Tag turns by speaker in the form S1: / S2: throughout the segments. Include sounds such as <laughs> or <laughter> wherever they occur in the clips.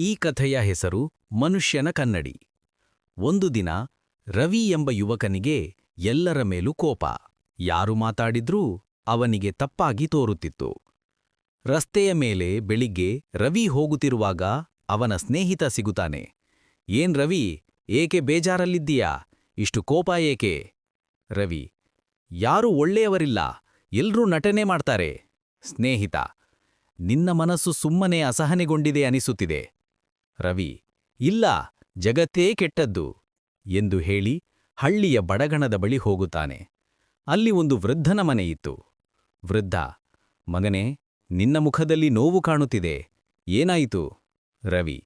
S1: ಈ ಕಥೆಯ ಹೆಸರು ಮನುಷ್ಯನ ಕನ್ನಡಿ. ಒಂದು ದಿನ ರವಿ ಎಂಬ ಯುವಕನಿಗೆ ಎಲ್ಲರ ಮೇಲೂ ಕೋಪ. ಯಾರು ಮಾತಾಡಿದ್ರೂ ಅವನಿಗೆ ತಪ್ಪಾಗಿ ತೋರುತ್ತಿತ್ತು. ರಸ್ತೆಯ ಮೇಲೆ ಬೆಳಿಗ್ಗೆ ರವಿ ಹೋಗುತ್ತಿರುವಾಗ ಅವನ ಸ್ನೇಹಿತ ಸಿಗುತ್ತಾನೆ. ಏನ್ ರವಿ, ಏಕೆ ಬೇಜಾರಲ್ಲಿದ್ದೀಯಾ? ಇಷ್ಟು ಕೋಪ ಏಕೆ? ರವಿ, ಯಾರೂ ಒಳ್ಳೆಯವರಿಲ್ಲ, ಎಲ್ರೂ ನಟನೆ ಮಾಡ್ತಾರೆ. ಸ್ನೇಹಿತ, ನಿನ್ನ ಮನಸ್ಸು ಸುಮ್ಮನೆ ಅಸಹನೆಗೊಂಡಿದೆ ಅನಿಸುತ್ತಿದೆ. ರವಿ, ಇಲ್ಲ, ಜಗತ್ತೇ ಕೆಟ್ಟದ್ದು ಎಂದು ಹೇಳಿ ಹಳ್ಳಿಯ ಬಡಗಣದ ಬಳಿ ಹೋಗುತ್ತಾನೆ. ಅಲ್ಲಿ ಒಂದು ವೃದ್ಧನ ಮನೆಯಿತ್ತು ವೃದ್ಧ, ಮಗನೇ, ನಿನ್ನ ಮುಖದಲ್ಲಿ ನೋವು ಕಾಣುತ್ತಿದೆ. ಏನಾಯಿತು? ರವಿ,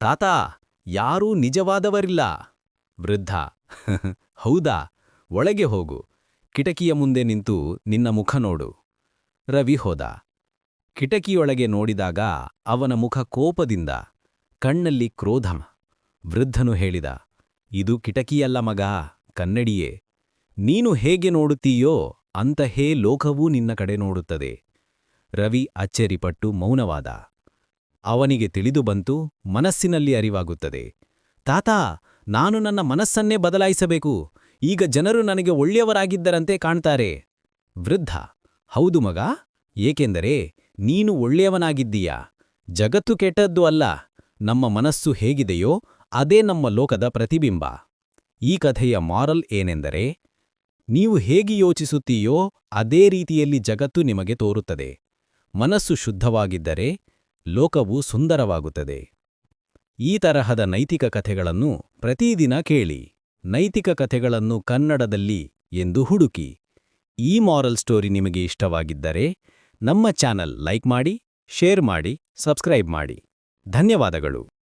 S1: ತಾತ, ಯಾರೂ ನಿಜವಾದವರಿಲ್ಲ. ವೃದ್ಧ, <laughs> ಹೌದಾ, ಒಳಗೆ ಹೋಗು. ಕಿಟಕಿಯ ಮುಂದೆ ನಿಂತು ನಿನ್ನ ಮುಖ ನೋಡು. ರವಿ ಹೋದ. ಕಿಟಕಿಯೊಳಗೆ ನೋಡಿದಾಗ ಅವನ ಮುಖ ಕೋಪದಿಂದ ಕಣ್ಣಲ್ಲಿ ಕ್ರೋಧ. ವೃದ್ಧನು ಹೇಳಿದ, ಇದು ಕಿಟಕಿಯಲ್ಲ ಮಗ, ಕನ್ನಡಿಯೇ. ನೀನು ಹೇಗೆ ನೋಡುತ್ತೀಯೋ ಅಂತಹೇ ಲೋಕವೂ ನಿನ್ನ ಕಡೆ ನೋಡುತ್ತದೆ. ರವಿ ಅಚ್ಚರಿಪಟ್ಟು ಮೌನವಾದ. ಅವನಿಗೆ ತಿಳಿದು ಬಂತು, ಮನಸ್ಸಿನಲ್ಲಿ ಅರಿವಾಗುತ್ತದೆ. ತಾತ, ನಾನು ನನ್ನ ಮನಸ್ಸನ್ನೇ ಬದಲಾಯಿಸಬೇಕು. ಈಗ ಜನರು ನನಗೆ ಒಳ್ಳೆಯವರಾಗಿದ್ದರಂತೆ ಕಾಣ್ತಾರೆ. ವೃದ್ಧ, ಹೌದು ಮಗ, ಏಕೆಂದರೆ ನೀನು ಒಳ್ಳೆಯವನಾಗಿದ್ದೀಯಾ? ಜಗತ್ತು ಕೆಟ್ಟದ್ದು ಅಲ್ಲ. ನಮ್ಮ ಮನಸ್ಸು ಹೇಗಿದೆಯೋ ಅದೇ ನಮ್ಮ ಲೋಕದ ಪ್ರತಿಬಿಂಬ. ಈ ಕಥೆಯ ಮಾರಲ್ ಏನೆಂದರೆ, ನೀವು ಹೇಗೆ ಯೋಚಿಸುತ್ತೀಯೋ ಅದೇ ರೀತಿಯಲ್ಲಿ ಜಗತ್ತು ನಿಮಗೆ ತೋರುತ್ತದೆ. ಮನಸ್ಸು ಶುದ್ಧವಾಗಿದ್ದರೆ ಲೋಕವು ಸುಂದರವಾಗುತ್ತದೆ. ಈ ತರಹದ ನೈತಿಕ ಕಥೆಗಳನ್ನು ಪ್ರತಿದಿನ ಕೇಳಿ. ನೈತಿಕ ಕಥೆಗಳನ್ನು ಕನ್ನಡದಲ್ಲಿ ಎಂದು ಹುಡುಕಿ. ಈ ಮಾರಲ್ ಸ್ಟೋರಿ ನಿಮಗೆ ಇಷ್ಟವಾಗಿದ್ದರೆ ನಮ್ಮ ಚಾನಲ್ ಲೈಕ್ ಮಾಡಿ, ಶೇರ್ ಮಾಡಿ, ಸಬ್ಸ್ಕ್ರೈಬ್ ಮಾಡಿ. ಧನ್ಯವಾದಗಳು.